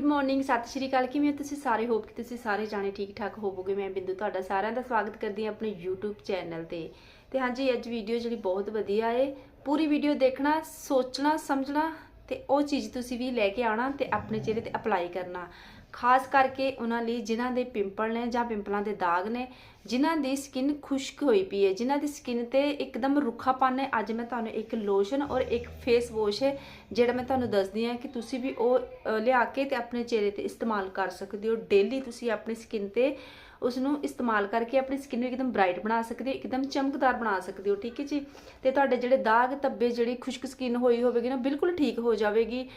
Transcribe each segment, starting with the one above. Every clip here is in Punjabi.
ਗੁੱਡ ਮਾਰਨਿੰਗ ਸਤਿ ਸ਼੍ਰੀ ਅਕਾਲ। ਕਿਵੇਂ ਹੋ ਤੁਸੀਂ ਸਾਰੇ? ਹੋਪ ਕਿ ਤੁਸੀਂ ਸਾਰੇ ਜਾਣੇ ਠੀਕ ਠਾਕ ਹੋਵੋਗੇ। ਮੈਂ ਬਿੰਦੂ ਤੁਹਾਡਾ ਸਾਰਿਆਂ ਦਾ ਸਵਾਗਤ ਕਰਦੀ ਹਾਂ ਆਪਣੇ YouTube ਚੈਨਲ ਤੇ। ਤੇ ਹਾਂਜੀ, ਅੱਜ ਵੀਡੀਓ ਜਿਹੜੀ ਬਹੁਤ ਵਧੀਆ ਏ। ਪੂਰੀ ਵੀਡੀਓ ਦੇਖਣਾ, ਸੋਚਣਾ, ਸਮਝਣਾ ਤੇ ਉਹ ਚੀਜ਼ ਤੁਸੀਂ ਵੀ ਲੈ ਕੇ ਆਉਣਾ ਤੇ ਆਪਣੇ ਚਿਹਰੇ ਤੇ ਅਪਲਾਈ ਕਰਨਾ। ਖਾਸ ਕਰਕੇ ਉਹਨਾਂ ਲਈ ਜਿਨ੍ਹਾਂ ਦੇ ਪਿੰਪਲ ਨੇ ਜਾਂ ਪਿੰਪਲਾਂ ਦੇ ਦਾਗ ਨੇ, ਜਿਨ੍ਹਾਂ ਦੀ ਸਕਿਨ ਖੁਸ਼ਕ ਹੋਈ ਪਈ ਹੈ, ਜਿਨ੍ਹਾਂ ਦੀ ਸਕਿਨ ਤੇ ਇੱਕਦਮ ਰੁੱਖਾਪਨ ਹੈ। ਅੱਜ ਮੈਂ ਤੁਹਾਨੂੰ ਇੱਕ ਲੋਸ਼ਨ ਔਰ ਇੱਕ ਫੇਸ ਵਾਸ਼ ਹੈ, ਜਿਹੜਾ ਮੈਂ ਤੁਹਾਨੂੰ ਦੱਸਦੀ ਹਾਂ ਕਿ ਤੁਸੀਂ ਵੀ ਉਹ ਲਿਆ ਕੇ ਤੇ ਆਪਣੇ ਚਿਹਰੇ ਤੇ ਇਸਤੇਮਾਲ ਕਰ ਸਕਦੇ ਹੋ। ਡੇਲੀ ਤੁਸੀਂ ਆਪਣੀ ਸਕਿਨ ਤੇ ਉਸ ਨੂੰ ਇਸਤੇਮਾਲ ਕਰਕੇ ਆਪਣੀ ਸਕਿਨ ਨੂੰ ਇੱਕਦਮ ਬ੍ਰਾਈਟ ਬਣਾ ਸਕਦੇ ਹੋ, ਇੱਕਦਮ ਚਮਕਦਾਰ ਬਣਾ ਸਕਦੇ ਹੋ, ਠੀਕ ਹੈ ਜੀ? ਤੇ ਤੁਹਾਡੇ ਜਿਹੜੇ ਦਾਗ ਧੱਬੇ, ਜਿਹੜੀ ਖੁਸ਼ਕ ਸਕਿਨ ਹੋਈ ਹੋਵੇਗੀ ਨਾ, ਬਿਲਕੁਲ ਠੀਕ ਹੋ ਜਾਵੇਗੀ।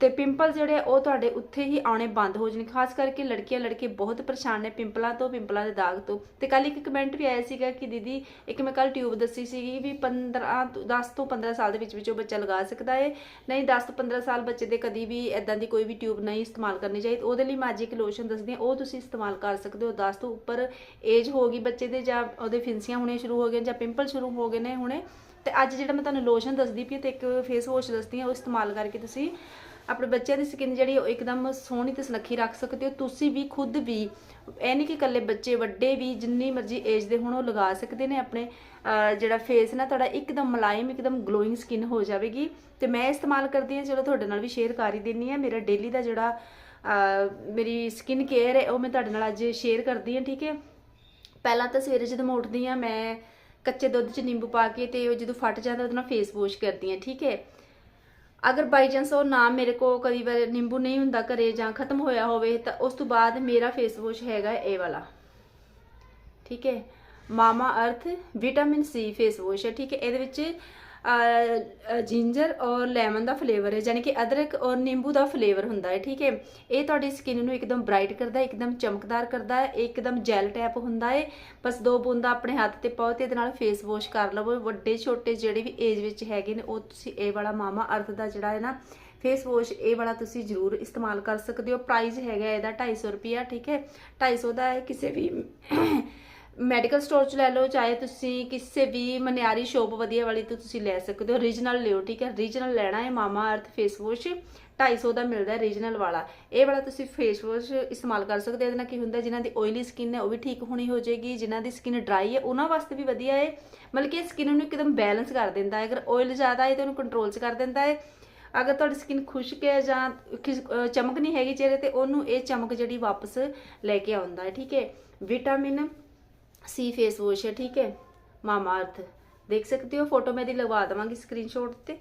ਤੇ ਪਿੰਪਲ ਜਿਹੜੇ ਉਹ ਤੁਹਾਡੇ ਉੱਥੇ ਹੀ ਆਉਣੇ ਬੰਦ ਹੋ ਜਾਣ ਖਾਸ ਕਰਕੇ ਲੜਕੀਆਂ, ਲੜਕੇ ਬਹੁਤ ਪਰੇਸ਼ਾਨ ਨੇ ਪਿੰਪਲਾਂ ਤੋਂ ਪਿੰਪਲਾਂ ਦੇ ਦਾਗ ਤੋਂ। ਤੇ ਕੱਲ ਇੱਕ ਕਮੈਂਟ ਵੀ ਆਇਆ ਸੀਗਾ ਕਿ ਦੀਦੀ, ਇੱਕ ਮੈਂ ਕੱਲ ਟਿਊਬ ਦੱਸੀ ਸੀਗੀ ਵੀ 15 ਤੋਂ 10 ਤੋਂ 15 ਸਾਲ ਦੇ ਵਿੱਚ ਵਿੱਚ ਉਹ ਬੱਚਾ ਲਗਾ ਸਕਦਾ ਹੈ ਨਹੀਂ 10 ਤੋਂ 15 ਸਾਲ ਬੱਚੇ ਦੇ ਕਦੀ ਵੀ ਐਦਾਂ ਦੀ ਕੋਈ ਵੀ ਟਿਊਬ ਨਹੀਂ ਇਸਤੇਮਾਲ ਕਰਨੀ ਚਾਹੀਦੀ। ਉਹਦੇ ਲਈ ਮੈਂ ਅੱਜ ਇੱਕ ਲੋਸ਼ਨ ਦੱਸਦੀ ਹਾਂ, ਉਹ ਤੁਸੀਂ ਇਸਤੇਮਾਲ ਕਰ ਸਕਦੇ ਹੋ 10 ਤੋਂ ਉੱਪਰ ਏਜ ਹੋ ਗਈ, ਬੱਚੇ ਦੇ ਜਾਂ ਉਹਦੇ ਫਿੰਸੀਆਂ ਹੋਣੀਆਂ ਸ਼ੁਰੂ ਹੋ ਗਏ ਜਾਂ ਪਿੰਪਲ ਸ਼ੁਰੂ ਹੋ ਗਏ ਨੇ ਹੁਣੇ। ਤੇ ਅੱਜ ਜਿਹੜਾ ਮੈਂ ਤੁਹਾਨੂੰ ਲੋਸ਼ਨ ਦੱਸਦੀ ਪਈ ਤੇ ਇੱਕ ਫੇਸ ਵਾਸ਼ ਦੱਸਦੀ ਹਾਂ, ਉਹ ਇਸਤੇਮਾਲ ਕਰਕੇ ਤੁਸੀਂ ਆਪਣੇ ਬੱਚਿਆਂ ਦੀ ਸਕਿਨ ਜਿਹੜੀ ਉਹ ਇੱਕਦਮ ਸੋਹਣੀ ਤੇ ਸੁਨੱਖੀ ਰੱਖ ਸਕਦੇ ਹੋ। ਤੁਸੀਂ ਵੀ ਖੁਦ ਵੀ, ਇਹ ਨਹੀਂ ਕਿ ਇਕੱਲੇ ਬੱਚੇ, ਵੱਡੇ ਵੀ ਜਿੰਨੀ ਮਰਜ਼ੀ ਏਜ ਦੇ ਹੁਣ ਉਹ ਲਗਾ ਸਕਦੇ ਨੇ ਆਪਣੇ ਜਿਹੜਾ ਫੇਸ ਨਾ ਤੁਹਾਡਾ ਇੱਕਦਮ ਮੁਲਾਇਮ, ਇੱਕਦਮ ਗਲੋਇੰਗ ਸਕਿਨ ਹੋ ਜਾਵੇਗੀ। ਤੇ ਮੈਂ ਇਸਤੇਮਾਲ ਕਰਦੀ ਹਾਂ ਚਲੋ ਤੁਹਾਡੇ ਨਾਲ ਵੀ ਸ਼ੇਅਰ ਕਰ ਹੀ ਦਿੰਨੀ ਆ ਮੇਰਾ ਡੇਲੀ ਦਾ ਜਿਹੜਾ ਮੇਰੀ ਸਕਿਨ ਕੇਅਰ ਹੈ, ਉਹ ਮੈਂ ਤੁਹਾਡੇ ਨਾਲ ਅੱਜ ਸ਼ੇਅਰ ਕਰਦੀ ਹਾਂ, ਠੀਕ ਹੈ? ਪਹਿਲਾਂ ਤਾਂ ਸਵੇਰੇ ਜਦੋਂ ਮੈਂ ਉੱਠਦੀ ਹਾਂ, ਮੈਂ ਕੱਚੇ ਦੁੱਧ 'ਚ ਨਿੰਬੂ ਪਾ ਕੇ ਤੇ ਉਹ ਜਦੋਂ ਫਟ ਜਾਂਦਾ, ਉਹਦੇ ਨਾਲ ਫੇਸ ਵਾਸ਼ ਕਰਦੀ ਹਾਂ, ਠੀਕ ਹੈ? ਅਗਰ ਬਾਈ ਚਾਂਸ ਉਹ ਨਾ ਮੇਰੇ ਕੋ ਕਦੀ ਵਾਰ ਨਿੰਬੂ ਨਹੀਂ ਹੁੰਦਾ ਘਰੇ ਜਾਂ ਖਤਮ ਹੋਇਆ ਹੋਵੇ, ਤਾਂ ਉਸ ਤੋਂ ਬਾਅਦ ਮੇਰਾ ਫੇਸ ਵਾਸ਼ ਹੈਗਾ ਇਹ ਵਾਲਾ। ਠੀਕ ਹੈ? ਮਾਮਾ ਅਰਥ ਵਿਟਾਮਿਨ ਸੀ ਫੇਸ ਵਾਸ਼ ਹੈ, ਠੀਕ ਹੈ? ਇਹਦੇ ਵਿੱਚ ਜਿੰਜਰ ਔਰ ਲੈਮਨ ਦਾ ਫਲੇਵਰ ਹੈ ਯਾਨੀ ਕਿ ਅਦਰਕ ਔਰ ਨਿੰਬੂ ਦਾ ਫਲੇਵਰ ਹੁੰਦਾ ਹੈ, ਠੀਕ ਹੈ। ਇਹ ਤੁਹਾਡੀ ਸਕਿਨ ਨੂੰ ਇੱਕਦਮ ਬ੍ਰਾਈਟ ਕਰਦਾ ਹੈ, ਇੱਕਦਮ ਚਮਕਦਾਰ ਕਰਦਾ ਹੈ, ਇਹ ਇੱਕਦਮ ਜੈਲ ਟੈਪ ਹੁੰਦਾ ਹੈ। ਬਸ ਦੋ ਬੂੰਦਾ ਆਪਣੇ ਹੱਥ ਤੇ ਪਾਓ ਤੇ ਇਹਦੇ ਨਾਲ ਫੇਸ ਵਾਸ਼ ਕਰ ਲਵੋ। ਵੱਡੇ, ਛੋਟੇ ਜਿਹੜੇ ਵੀ ਏਜ ਵਿੱਚ ਹੈਗੇ ਨੇ, ਉਹ ਤੁਸੀਂ ਇਹ ਵਾਲਾ ਮਾਮਾ ਅਰਥ ਦਾ ਜਿਹੜਾ ਹੈ ਨਾ ਫੇਸ ਵਾਸ਼ ਇਹ ਵਾਲਾ ਤੁਸੀਂ ਜ਼ਰੂਰ ਇਸਤੇਮਾਲ ਕਰ ਸਕਦੇ ਹੋ। ਪ੍ਰਾਈਸ ਹੈਗਾ ਇਹਦਾ 250 ਰੁਪਿਆ ਠੀਕ ਹੈ। 250 ਦਾ ਹੈ ਕਿਸੇ ਵੀ ਮੈਡੀਕਲ ਸਟੋਰ ਚ ਲੈ ਲਓ, ਚਾਹੇ ਤੁਸੀਂ ਕਿਸੇ ਵੀ ਮਨਿਆਰੀ ਸ਼ੋਪ ਵਧੀਆ ਵਾਲੀ ਤੋਂ ਤੁਸੀਂ ਲੈ ਸਕਦੇ ਹੋ। ਰੀਜਨਲ ਲਿਓ, ਠੀਕ ਹੈ? ਰੀਜਨਲ ਲੈਣਾ ਹੈ, ਮਾਮਾ ਅਰਥ ਫੇਸ ਵਾਸ਼ 250 ਦਾ ਮਿਲਦਾ ਰੀਜਨਲ ਵਾਲਾ। ਇਹ ਵਾਲਾ ਤੁਸੀਂ ਫੇਸ ਵਾਸ਼ ਇਸਤੇਮਾਲ ਕਰ ਸਕਦੇ ਹੋ। ਇਹਦੇ ਨਾਲ ਕੀ ਹੁੰਦਾ, ਜਿਨ੍ਹਾਂ ਦੀ ਆਇਲੀ ਸਕਿਨ ਹੈ, ਉਹ ਵੀ ਠੀਕ ਹੋਣੀ ਹੋ ਜਾਏਗੀ। ਜਿਨ੍ਹਾਂ ਦੀ ਸਕਿਨ ਡਰਾਈ ਹੈ, ਉਹਨਾਂ ਵਾਸਤੇ ਵੀ ਵਧੀਆ ਹੈ। ਮਤਲਬ ਕਿ ਸਕਿਨ ਨੂੰ ਇੱਕਦਮ ਬੈਲੈਂਸ ਕਰ ਦਿੰਦਾ ਹੈ। ਅਗਰ ਆਇਲ ਜ਼ਿਆਦਾ ਹੈ, ਤਾਂ ਉਹਨੂੰ ਕੰਟਰੋਲ 'ਚ ਕਰ ਦਿੰਦਾ ਹੈ। ਅਗਰ ਤੁਹਾਡੀ ਸਕਿਨ ਖੁਸ਼ਕ ਹੈ ਜਾਂ ਕਿਸ- ਚਮਕ ਨਹੀਂ ਹੈਗੀ ਚਿਹਰੇ ਤੇ, ਉਹਨੂੰ ਇਹ ਚਮਕ ਜਿਹੜੀ ਵਾਪਸ ਲੈ ਕੇ ਆਉਂਦਾ ਹੈ, ਠੀਕ ਹੈ? ਵਿਟਾਮਿਨ ਸੀ ਫੇਸ ਵਾਸ਼ ਹੈ ਠੀਕ ਹੈ? ਮਾਮਾ ਅਰਥ। ਦੇਖ ਸਕਦੇ ਹੋ ਫੋਟੋ ਮੈਂ ਦੀ ਲਗਵਾ ਦਵਾਂਗੀ ਸਕਰੀਨਸ਼ਾਟ ਤੇ।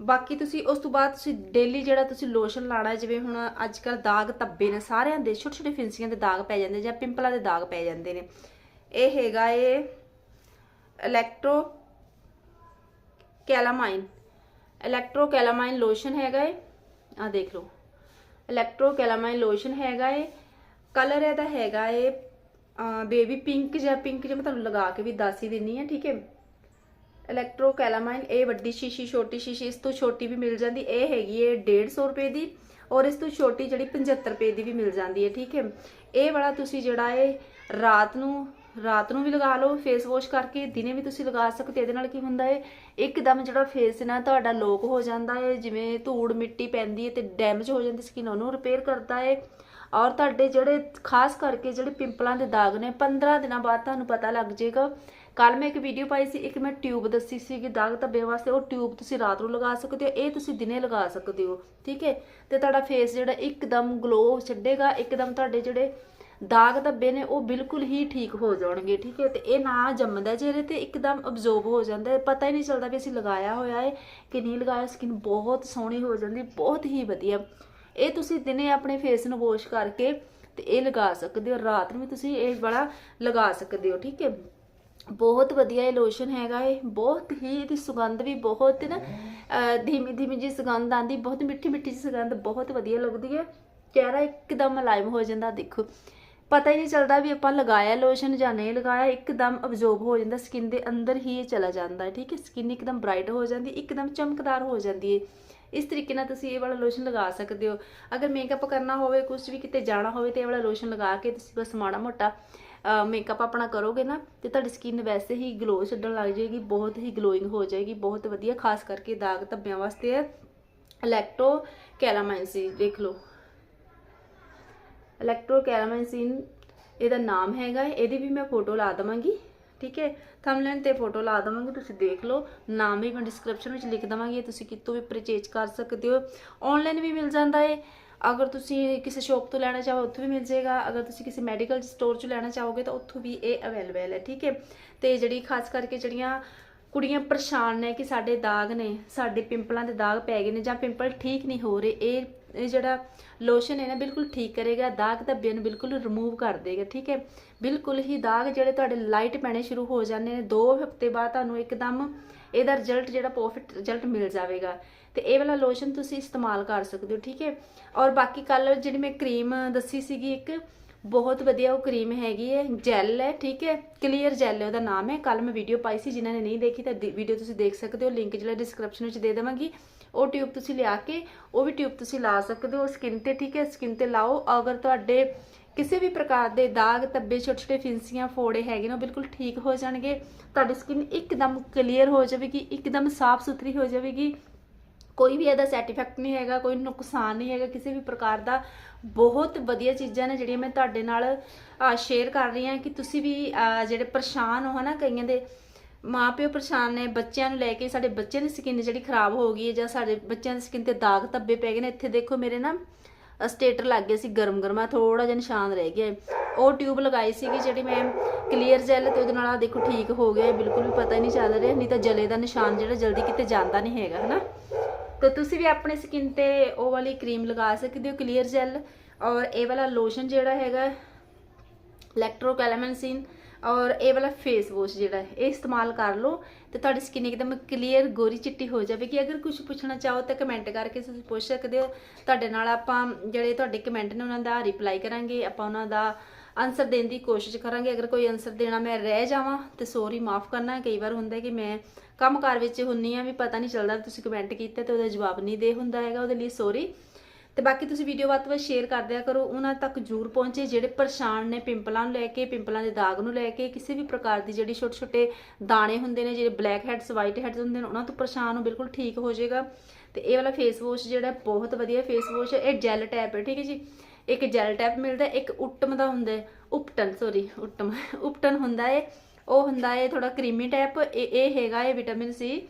ਬਾਕੀ ਤੁਸੀਂ ਉਸ ਤੋਂ ਬਾਅਦ ਤੁਸੀਂ ਡੇਲੀ ਜਿਹੜਾ ਤੁਸੀਂ ਲੋਸ਼ਨ ਲਾਣਾ ਜਿਵੇਂ ਹੁਣ ਅੱਜ ਕੱਲ ਦਾਗ ਧੱਬੇ ਨੇ, ਸਾਰਿਆਂ ਦੇ ਛੋਟੇ ਛੋਟੇ ਫਿੰਸੀਆਂ ਦੇ ਦਾਗ ਪੈ ਜਾਂਦੇ ਜਾਂ ਪਿੰਪਲਾਂ ਦੇ ਦਾਗ ਪੈ ਜਾਂਦੇ ਨੇ। ਇਹ ਹੈਗਾ ਇਹ electro calamine electro calamine lotion ਹੈਗਾ ਏ ਆ ਦੇਖ ਲਓ। ਇਲੈਕਟ੍ਰੋ ਕੈਲਾਮਾਈਨ ਲੋਸ਼ਨ ਹੈਗਾ ਏ ਕਲਰ ਇਹਦਾ ਹੈਗਾ ਏ ਬੇਬੀ ਪਿੰਕ ਜਾਂ ਪਿੰਕ ਜਿਹਾ ਮੈਂ ਤੁਹਾਨੂੰ ਲਗਾ ਕੇ ਵੀ ਦੱਸ ਹੀ ਦਿੰਨੀ ਆ, ਠੀਕ ਹੈ? ਇਲੈਕਟ੍ਰੋ ਕੈਲਾਮਾਈਨ ਇਹ ਵੱਡੀ ਸ਼ੀਸ਼ੀ, ਛੋਟੀ ਸ਼ੀਸ਼ੀ, ਇਸ ਤੋਂ ਛੋਟੀ ਵੀ ਮਿਲ ਜਾਂਦੀ, ਇਹ ਹੈਗੀ ਏ 150 ਰੁਪਏ ਦੀ ਔਰ ਇਸ ਤੋਂ ਛੋਟੀ ਜਿਹੜੀ 75 ਰੁਪਏ ਦੀ ਵੀ ਮਿਲ ਜਾਂਦੀ ਹੈ ਠੀਕ ਹੈ? ਇਹ ਵਾਲਾ ਤੁਸੀਂ ਜਿਹੜਾ ਏ, ਰਾਤ ਨੂੰ ਰਾਤ ਨੂੰ ਵੀ ਲਗਾ ਲਓ ਫੇਸ ਵਾਸ਼ ਕਰਕੇ ਦਿਨੇ ਵੀ ਤੁਸੀਂ ਲਗਾ ਸਕਦੇ ਇਹਦੇ ਨਾਲ ਕੀ ਹੁੰਦਾ ਹੈ ਇੱਕਦਮ ਜਿਹੜਾ ਫੇਸ ਨਾ ਤੁਹਾਡਾ ਲੋਕ ਹੋ ਜਾਂਦਾ ਹੈ ਜਿਵੇਂ ਧੂੜ ਮਿੱਟੀ ਪੈਂਦੀ ਹੈ ਤੇ ਡੈਮੇਜ ਹੋ ਜਾਂਦੀ ਸਕਿਨ ਉਹਨੂੰ ਰਿਪੇਅਰ ਕਰਦਾ ਏ। ਔਰ ਤੁਹਾਡੇ ਜਿਹੜੇ ਖਾਸ ਕਰਕੇ ਜਿਹੜੇ ਪਿੰਪਲਾਂ ਦੇ ਦਾਗ ਨੇ 15 ਦਿਨਾਂ ਬਾਅਦ ਤੁਹਾਨੂੰ ਪਤਾ ਲੱਗ ਜਾਏਗਾ। ਕੱਲ ਮੈਂ ਇੱਕ ਵੀਡੀਓ ਪਾਈ ਸੀ, ਇੱਕ ਮੈਂ ਟਿਊਬ ਦੱਸੀ ਸੀ ਕਿ ਦਾਗ ਧੱਬੇ ਵਾਸਤੇ, ਉਹ ਟਿਊਬ ਤੁਸੀਂ ਰਾਤ ਨੂੰ ਲਗਾ ਸਕਦੇ ਹੋ, ਇਹ ਤੁਸੀਂ ਦਿਨੇ ਲਗਾ ਸਕਦੇ ਹੋ, ਠੀਕ ਹੈ? ਤੇ ਤੁਹਾਡਾ ਫੇਸ ਜਿਹੜਾ ਇੱਕਦਮ ਗਲੋ ਛੱਡੇਗਾ, ਇੱਕਦਮ ਤੁਹਾਡੇ ਜਿਹੜੇ ਦਾਗ ਧੱਬੇ ਨੇ, ਉਹ ਬਿਲਕੁਲ ਹੀ ਠੀਕ ਹੋ ਜਾਣਗੇ, ਠੀਕ ਹੈ? ਤੇ ਇਹ ਨਾ ਜੰਮਦਾ ਚਿਹਰੇ ਤੇ ਇੱਕਦਮ ਅਬਜ਼ੋਰਬ ਹੋ ਜਾਂਦਾ ਹੈ। ਪਤਾ ਹੀ ਨਹੀਂ ਚੱਲਦਾ ਵੀ ਅਸੀਂ ਲਗਾਇਆ ਹੋਇਆ ਹੈ ਕਿ ਨਹੀਂ ਲਗਾਇਆ ਸਕਿਨ ਬਹੁਤ ਸੋਹਣੀ ਹੋ ਜਾਂਦੀ, ਬਹੁਤ ਹੀ ਵਧੀਆ। ਇਹ ਤੁਸੀਂ ਦਿਨੇ ਆਪਣੇ ਫੇਸ ਨੂੰ ਵਾਸ਼ ਕਰਕੇ ਤੇ ਇਹ ਲਗਾ ਸਕਦੇ ਹੋ। ਰਾਤ ਨੂੰ ਵੀ ਤੁਸੀਂ ਇਹ ਵਾਲਾ ਲਗਾ ਸਕਦੇ ਹੋ, ਠੀਕ ਹੈ? ਬਹੁਤ ਵਧੀਆ ਇਹ ਲੋਸ਼ਨ ਹੈਗਾ ਇਹ। ਬਹੁਤ ਹੀ ਇਹਦੀ ਸੁਗੰਧ ਵੀ ਬਹੁਤ ਨਾ ਧੀਮੀ ਧੀਮੀ ਜੀ ਸੁਗੰਧ ਆਂਦੀ ਬਹੁਤ ਮਿੱਠੀ ਮਿੱਠੀ ਜੀ ਸੁਗੰਧ ਬਹੁਤ ਵਧੀਆ ਲੱਗਦੀ ਹੈ। ਚਿਹਰਾ ਇੱਕਦਮ ਮੁਲਾਇਮ ਹੋ ਜਾਂਦਾ, ਦੇਖੋ। ਪਤਾ ਹੀ ਨਹੀਂ ਚੱਲਦਾ ਵੀ ਆਪਾਂ ਲਗਾਇਆ ਲੋਸ਼ਨ ਜਾਂ ਨਹੀਂ ਲਗਾਇਆ, ਇੱਕਦਮ ਅਬਜ਼ੋਰਬ ਹੋ ਜਾਂਦਾ ਸਕਿਨ ਦੇ ਅੰਦਰ ਹੀ ਇਹ ਚਲਾ ਜਾਂਦਾ ਠੀਕ ਹੈ? ਸਕਿਨ ਇੱਕਦਮ ਬ੍ਰਾਈਟ ਹੋ ਜਾਂਦੀ, ਇੱਕਦਮ ਚਮਕਦਾਰ ਹੋ ਜਾਂਦੀ ਹੈ। ਇਸ ਤਰੀਕੇ ਨਾਲ ਤੁਸੀਂ ਇਹ ਵਾਲਾ ਲੋਸ਼ਨ ਲਗਾ ਸਕਦੇ ਹੋ। ਅਗਰ ਮੇਕਅਪ ਕਰਨਾ ਹੋਵੇ ਕੁਝ ਵੀ ਕਿਤੇ ਜਾਣਾ ਹੋਵੇ ਤੇ ਇਹ ਵਾਲਾ ਲੋਸ਼ਨ ਲਗਾ ਕੇ ਤੁਸੀਂ ਬਸ ਮਾੜਾ ਮੋਟਾ ਮੇਕਅਪ ਆਪਣਾ ਕਰੋਗੇ ਨਾ ਤੇ ਤੁਹਾਡੀ ਸਕਿਨ ਵੈਸੇ ਹੀ ਗਲੋ ਛੱਡਣ ਲੱਗ ਜਾਏਗੀ, ਬਹੁਤ ਹੀ ਗਲੋਇੰਗ ਹੋ ਜਾਏਗੀ, ਬਹੁਤ ਵਧੀਆ, ਖਾਸ ਕਰਕੇ ਦਾਗ ਧੱਬਿਆਂ ਵਾਸਤੇ ਹੈ। ਇਲੈਕਟ੍ਰੋ ਕੈਲਾਮਾਈਨਸੀ ਦੇਖ ਲਓ। ਇਲੈਕਟ੍ਰੋ ਕੈਰਾਮੈਂਸਿਨ ਇਹਦਾ ਨਾਮ ਹੈਗਾ ਇਹਦੀ ਵੀ ਮੈਂ ਫੋਟੋ ਲਾ ਦਵਾਂਗੀ। ਠੀਕ ਹੈ? ਥੰਬਨੇਲ ਤੇ ਫੋਟੋ ਲਾ ਦਵਾਂਗੀ, ਤੁਸੀਂ ਦੇਖ ਲਓ। ਨਾਮ ਵੀ ਮੈਂ ਡਿਸਕ੍ਰਿਪਸ਼ਨ ਵਿੱਚ ਲਿਖ ਦਵਾਂਗੀ, ਤੁਸੀਂ ਕਿਤੋਂ ਵੀ ਪਰਚੇਜ ਕਰ ਸਕਦੇ ਹੋ। ਆਨਲਾਈਨ ਵੀ ਮਿਲ ਜਾਂਦਾ ਹੈ ਅਗਰ ਤੁਸੀਂ ਕਿਸੇ ਸ਼ਾਪ ਤੋਂ ਲੈਣਾ ਚਾਹੋ, ਉੱਥੋਂ ਵੀ ਮਿਲ ਜਾਏਗਾ। ਅਗਰ ਤੁਸੀਂ ਕਿਸੇ ਮੈਡੀਕਲ ਸਟੋਰ 'ਚੋਂ ਲੈਣਾ ਚਾਹੋਗੇ, ਤਾਂ ਉੱਥੋਂ ਵੀ ਇਹ ਅਵੇਲੇਬਲ ਹੈ, ਠੀਕ ਹੈ? ਤੇ ਜਿਹੜੀ ਖਾਸ ਕਰਕੇ ਜਿਹੜੀਆਂ ਕੁੜੀਆਂ ਪਰੇਸ਼ਾਨ ਨੇ ਕਿ ਸਾਡੇ ਦਾਗ ਨੇ, ਸਾਡੇ ਪਿੰਪਲਾਂ ਦੇ ਦਾਗ ਪੈ ਗਏ ਨੇ ਜਾਂ ਪਿੰਪਲ ਠੀਕ ਨਹੀਂ ਹੋ ਰਹੇ, ਇਹ ਇਹ ਜਿਹੜਾ ਲੋਸ਼ਨ ਹੈ ਨਾ, ਬਿਲਕੁਲ ਠੀਕ ਕਰੇਗਾ, ਦਾਗ ਧੱਬੇ ਨੂੰ ਬਿਲਕੁਲ ਰਿਮੂਵ ਕਰ ਦੇਗਾ, ਠੀਕ ਹੈ? ਬਿਲਕੁਲ ਹੀ ਦਾਗ ਜਿਹੜੇ ਤੁਹਾਡੇ ਲਾਈਟ ਪੈਣੇ ਸ਼ੁਰੂ ਹੋ ਜਾਂਦੇ ਨੇ 2 ਹਫ਼ਤੇ ਬਾਅਦ ਤੁਹਾਨੂੰ ਇੱਕਦਮ ਇਹਦਾ ਰਿਜ਼ਲਟ ਜਿਹੜਾ ਪਰਫੈਕਟ ਰਿਜ਼ਲਟ ਮਿਲ ਜਾਵੇਗਾ। ਤੇ ਇਹ ਵਾਲਾ ਲੋਸ਼ਨ ਤੁਸੀਂ ਇਸਤੇਮਾਲ ਕਰ ਸਕਦੇ ਹੋ, ਠੀਕ ਹੈ? ਔਰ ਬਾਕੀ ਕੱਲ ਜਿਹੜੀ ਮੈਂ ਕਰੀਮ ਦੱਸੀ ਸੀਗੀ ਇੱਕ, ਬਹੁਤ ਵਧੀਆ ਉਹ ਕਰੀਮ ਹੈਗੀ ਹੈ ਜੈਲ ਹੈ, ਠੀਕ ਹੈ? ਕਲੀਅਰ ਜੈਲ ਹੈ, ਉਹਦਾ ਨਾਮ ਹੈ। ਕੱਲ ਮੈਂ ਵੀਡੀਓ ਪਾਈ ਸੀ, ਜਿਨ੍ਹਾਂ ਨੇ ਨਹੀਂ ਦੇਖੀ ਤਾਂ ਵੀਡੀਓ ਤੁਸੀਂ ਦੇਖ ਸਕਦੇ ਹੋ ਲਿੰਕ ਜਿਹੜਾ ਡਿਸਕ੍ਰਿਪਸ਼ਨ ਵਿੱਚ ਦੇ ਦੇਵਾਂਗੀ। ਉਹ ਟਿਊਬ ਤੁਸੀਂ ਲਿਆ ਕੇ, ਉਹ ਵੀ ਟਿਊਬ ਤੁਸੀਂ ਲਾ ਸਕਦੇ ਹੋ। ਸਕਿਨ ਤੇ ਠੀਕ ਹੈ ਸਕਿਨ ਤੇ ਲਾਓ। ਅਗਰ ਤੁਹਾਡੇ ਕਿਸੇ ਵੀ ਪ੍ਰਕਾਰ ਦੇ ਦਾਗ, ਧੱਬੇ ਛੋਟੇ ਛੋਟੇ ਫਿੰਸੀਆਂ, ਫੋੜੇ ਹੈਗੇ ਨੇ, ਉਹ ਬਿਲਕੁਲ ਠੀਕ ਹੋ ਜਾਣਗੇ। ਤੁਹਾਡੀ ਸਕਿਨ ਇੱਕਦਮ ਕਲੀਅਰ ਹੋ ਜਾਵੇਗੀ, ਇੱਕਦਮ ਸਾਫ਼ ਸੁਥਰੀ ਹੋ ਜਾਵੇਗੀ। ਕੋਈ ਵੀ ਇਹਦਾ ਸਾਈਡ ਇਫੈਕਟ ਨਹੀਂ ਹੈਗਾ, ਕੋਈ ਨੁਕਸਾਨ ਨਹੀਂ ਹੈਗਾ। ਕਿਸੇ ਵੀ ਪ੍ਰਕਾਰ ਦਾ ਬਹੁਤ ਵਧੀਆ ਚੀਜ਼ਾਂ ਨੇ ਜਿਹੜੀਆਂ ਮੈਂ ਤੁਹਾਡੇ ਨਾਲ ਸ਼ੇਅਰ ਕਰ ਰਹੀ ਹਾਂ ਕਿ ਤੁਸੀਂ ਵੀ ਜਿਹੜੇ ਪਰੇਸ਼ਾਨ ਹੋ ਹਨਾ ਕਈਆਂ ਦੇ ਮਾਪਿਓ ਪਰੇਸ਼ਾਨ ਨੇ, ਬੱਚਿਆਂ ਨੂੰ ਲੈ ਕੇ ਸਾਡੇ ਬੱਚਿਆਂ ਦੀ ਸਕਿਨ ਜਿਹੜੀ ਖਰਾਬ ਹੋ ਗਈ ਹੈ ਜਾਂ ਸਾਡੇ ਬੱਚਿਆਂ ਦੀ ਸਕਿਨ ਤੇ ਦਾਗ ਧੱਬੇ ਪੈ ਗਏ ਨੇ, ਇੱਥੇ ਦੇਖੋ ਮੇਰੇ ਨਾ ਸਟੇਟਰ ਲੱਗ ਗਏ ਸੀ ਗਰਮ ਗਰਮਾ ਥੋੜਾ ਜਿਹਾ ਨਿਸ਼ਾਨ ਰਹਿ ਗਿਆ ਉਹ ਟਿਊਬ ਲਗਾਈ ਸੀਗੀ ਜਿਹੜੀ ਮੈਂ ਕਲੀਅਰ ਜੈਲ ਤੇ ਉਹਦੇ ਨਾਲ ਆ ਦੇਖੋ ਠੀਕ ਹੋ ਗਿਆ ਬਿਲਕੁਲ ਵੀ ਪਤਾ ਹੀ ਨਹੀਂ ਚੱਲ ਰਿਹਾ, ਨਹੀਂ ਤਾਂ ਜਲੇ ਦਾ ਨਿਸ਼ਾਨ ਜਿਹੜਾ ਜਲਦੀ ਕਿਤੇ ਜਾਂਦਾ ਨਹੀਂ ਹੈਗਾ, ਹਨਾ? ਤਾਂ ਤੁਸੀਂ ਵੀ ਆਪਣੇ ਸਕਿਨ ਤੇ ਉਹ ਵਾਲੀ ਕਰੀਮ ਲਗਾ ਸਕਦੇ ਹੋ ਕਲੀਅਰ ਜੈਲ ਔਰ ਇਹ ਵਾਲਾ ਲੋਸ਼ਨ ਜਿਹੜਾ ਹੈਗਾ ਇਲੈਕਟ੍ਰੋ ਔਰ ਇਹ ਵਾਲਾ ਫੇਸ ਵਾਸ਼ ਜਿਹੜਾ ਹੈ, ਇਹ ਇਸਤੇਮਾਲ ਕਰ ਲਓ ਤੇ ਤੁਹਾਡੀ ਸਕਿਨ ਇੱਕਦਮ ਕਲੀਅਰ ਗੋਰੀ ਚਿੱਟੀ ਹੋ ਜਾਵੇਗੀ। ਅਗਰ ਕੁਝ ਪੁੱਛਣਾ ਚਾਹੋ ਤਾਂ ਕਮੈਂਟ ਕਰਕੇ ਤੁਸੀਂ ਪੁੱਛ ਸਕਦੇ ਹੋ। ਤੁਹਾਡੇ ਨਾਲ ਆਪਾਂ ਜਿਹੜੇ ਤੁਹਾਡੇ ਕਮੈਂਟ ਨੇ, ਉਹਨਾਂ ਦਾ ਰਿਪਲਾਈ ਕਰਾਂਗੇ। ਆਪਾਂ ਉਹਨਾਂ ਦਾ ਆਨਸਰ ਦੇਣ ਦੀ ਕੋਸ਼ਿਸ਼ ਕਰਾਂਗੇ। ਅਗਰ ਕੋਈ ਆਨਸਰ ਦੇਣਾ ਮੈਂ ਰਹਿ ਜਾਵਾਂ ਤੇ ਸੋਰੀ ਮਾਫ ਕਰਨਾ। ਕਈ ਵਾਰ ਹੁੰਦਾ ਕਿ ਮੈਂ ਕੰਮਕਾਰ ਵਿੱਚ ਹੁੰਨੀ ਆ ਵੀ ਪਤਾ ਨਹੀਂ ਚੱਲਦਾ ਵੀ ਤੁਸੀਂ ਕਮੈਂਟ ਕੀਤਾ ਤੇ ਉਹਦਾ ਜਵਾਬ ਨਹੀਂ ਦੇ ਹੁੰਦਾ ਹੈਗਾ। ਉਹਦੇ ਲਈ ਸੋਰੀ ਤੇ ਬਾਕੀ ਤੁਸੀਂ ਵੀਡੀਓ ਵੱਧ ਤੋਂ ਵੱਧ ਸ਼ੇਅਰ ਕਰ ਦਿਆ ਕਰੋ। ਉਹਨਾਂ ਤੱਕ ਜ਼ਰੂਰ ਪਹੁੰਚੇ, ਜਿਹੜੇ ਪਰੇਸ਼ਾਨ ਨੇ ਪਿੰਪਲਾਂ ਨੂੰ ਲੈ ਕੇ, ਪਿੰਪਲਾਂ ਦੇ ਦਾਗ ਨੂੰ ਲੈ ਕੇ, ਕਿਸੇ ਵੀ ਪ੍ਰਕਾਰ ਦੀ ਜਿਹੜੀ ਛੋਟੇ ਛੋਟੇ ਦਾਣੇ ਹੁੰਦੇ ਨੇ, ਜਿਹੜੇ ਬਲੈਕ ਹੈਡਸ ਵਾਈਟ ਹੈਡਸ ਹੁੰਦੇ ਨੇ, ਉਹਨਾਂ ਤੋਂ ਪਰੇਸ਼ਾਨ ਹੋ ਬਿਲਕੁਲ ਠੀਕ ਹੋ ਜਾਏਗਾ। ਤੇ ਇਹ ਵਾਲਾ ਫੇਸ ਵਾਸ਼ ਜਿਹੜਾ ਬਹੁਤ ਵਧੀਆ ਫੇਸ ਵਾਸ਼ ਹੈ, ਇਹ ਜੈਲ ਟੈਪ ਹੈ, ਠੀਕ ਹੈ ਜੀ। ਇੱਕ ਜੈਲ ਟੈਪ ਮਿਲਦਾ, ਇੱਕ ਉਟਮ ਦਾ ਹੁੰਦਾ ਹੈ, ਉਪਟਨ ਸੌਰੀ ਉਟਮ, ਉਪਟਨ ਹੁੰਦਾ ਹੈ। ਉਹ ਹੁੰਦਾ ਹੈ ਥੋੜਾ ਕਰੀਮੀ ਟੈਪ ਇਹ ਇਹ ਹੈਗਾ ਹੈ ਵਿਟਾਮਿਨ ਸੀ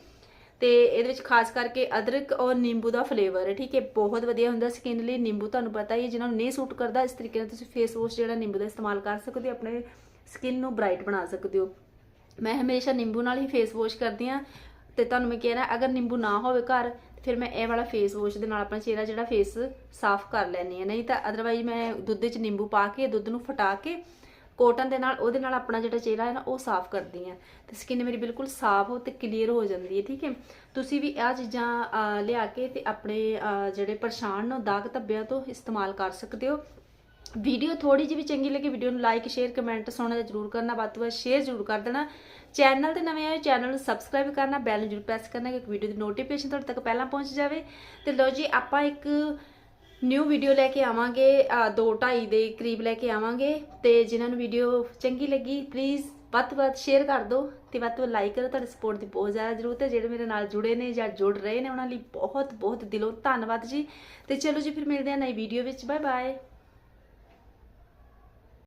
ਤੇ ਇਹਦੇ ਵਿੱਚ ਖਾਸ ਕਰਕੇ ਅਦਰਕ ਔਰ ਨਿੰਬੂ ਦਾ ਫਲੇਵਰ ਹੈ, ਠੀਕ ਹੈ? ਬਹੁਤ ਵਧੀਆ ਹੁੰਦਾ ਸਕਿਨ ਲਈ। ਨਿੰਬੂ ਤੁਹਾਨੂੰ ਪਤਾ ਹੀ ਹੈ, ਜਿਨ੍ਹਾਂ ਨੂੰ ਨਹੀਂ ਸੂਟ ਕਰਦਾ, ਇਸ ਤਰੀਕੇ ਨਾਲ ਤੁਸੀਂ ਫੇਸ ਵਾਸ਼ ਜਿਹੜਾ ਨਿੰਬੂ ਦਾ ਇਸਤੇਮਾਲ ਕਰ ਸਕਦੇ ਹੋ, ਆਪਣੇ ਸਕਿਨ ਨੂੰ ਬ੍ਰਾਈਟ ਬਣਾ ਸਕਦੇ ਹੋ। ਮੈਂ ਹਮੇਸ਼ਾ ਨਿੰਬੂ ਨਾਲ ਹੀ ਫੇਸ ਵਾਸ਼ ਕਰਦੀ ਆ ਤੇ ਤੁਹਾਨੂੰ ਮੈਂ ਕਹਿਣਾ ਅਗਰ ਨਿੰਬੂ ਨਾ ਹੋਵੇ ਘਰ ਫਿਰ ਮੈਂ ਇਹ ਵਾਲਾ ਫੇਸ ਵਾਸ਼ ਦੇ ਨਾਲ ਆਪਣਾ ਚਿਹਰਾ ਜਿਹੜਾ ਫੇਸ ਸਾਫ਼ ਕਰ ਲੈਣੀ ਆ ਨਹੀਂ ਤਾਂ ਅਦਰਵਾਈਜ਼ ਮੈਂ ਦੁੱਧ ਵਿੱਚ ਨਿੰਬੂ ਪਾ ਕੇ, ਦੁੱਧ ਨੂੰ ਫਟਾ ਕੇ ਕੋਟਨ ਦੇ ਨਾਲ, ਉਹਦੇ ਨਾਲ ਆਪਣਾ ਜਿਹੜਾ ਚਿਹਰਾ ਹੈ ਨਾ, ਉਹ ਸਾਫ਼ ਕਰਦੀ ਆ ਤੇ ਸਕਿਨ ਮੇਰੀ ਬਿਲਕੁਲ ਸਾਫ਼ ਹੋ ਤੇ ਕਲੀਅਰ ਹੋ ਜਾਂਦੀ ਹੈ, ਠੀਕ ਹੈ? ਤੁਸੀਂ ਵੀ ਇਹ ਚੀਜ਼ਾਂ ਲਿਆ ਕੇ ਤੇ ਆਪਣੇ ਜਿਹੜੇ ਪਰੇਸ਼ਾਨ ਨੂੰ ਦਾਗ ਧੱਬਿਆਂ ਤੋਂ ਇਸਤੇਮਾਲ ਕਰ ਸਕਦੇ ਹੋ। ਵੀਡੀਓ ਥੋੜੀ ਜਿਹੀ ਵੀ ਚੰਗੀ ਲੱਗੇ, ਵੀਡੀਓ ਨੂੰ ਲਾਈਕ ਸ਼ੇਅਰ ਕਮੈਂਟ ਸੋਣਾ ਜਰੂਰ ਕਰਨਾ, ਵੱਧ ਤੋਂ ਵੱਧ ਸ਼ੇਅਰ ਜਰੂਰ ਕਰ ਦੇਣਾ। ਚੈਨਲ ਤੇ ਨਵੇਂ ਆਏ ਚੈਨਲ ਨੂੰ ਸਬਸਕ੍ਰਾਈਬ ਕਰਨਾ ਬੈਲ ਨੂੰ ਜਰੂਰ ਪ੍ਰੈਸ ਕਰਨਾ, ਕਿ ਵੀਡੀਓ ਦੀ ਨੋਟੀਫਿਕੇਸ਼ਨ ਤੁਹਾਡੇ ਤੱਕ ਪਹਿਲਾਂ ਪਹੁੰਚ ਜਾਵੇ। ਤੇ ਲਓ ਜੀ, ਆਪਾਂ ਇੱਕ ਨਿਊ ਵੀਡੀਓ ਲੈ ਕੇ ਆਵਾਂਗੇ 2.5 ਦੇ ਕਰੀਬ ਲੈ ਕੇ ਆਵਾਂਗੇ ਤੇ ਜਿਨ੍ਹਾਂ ਨੂੰ ਵੀਡੀਓ ਚੰਗੀ ਲੱਗੀ ਪਲੀਜ਼ ਵੱਧ ਤੋਂ ਵੱਧ ਸ਼ੇਅਰ ਕਰ ਦਿਓ ਤੇ ਵੱਧ ਤੋਂ ਵੱਧ ਲਾਈਕ ਕਰੋ, ਤੁਹਾਡੀ ਸਪੋਰਟ ਦੀ ਬਹੁਤ ਜ਼ਿਆਦਾ ਜ਼ਰੂਰਤ ਹੈ। ਜਿਹੜੇ ਮੇਰੇ ਨਾਲ ਜੁੜੇ ਨੇ ਜਾਂ ਜੁੜ ਰਹੇ ਨੇ, ਉਹਨਾਂ ਲਈ ਬਹੁਤ ਬਹੁਤ ਦਿਲੋਂ ਧੰਨਵਾਦ ਜੀ। ਤੇ ਚਲੋ ਜੀ, ਫਿਰ ਮਿਲਦੇ ਹਾਂ ਨਈ ਵੀਡੀਓ ਵਿੱਚ। Bye bye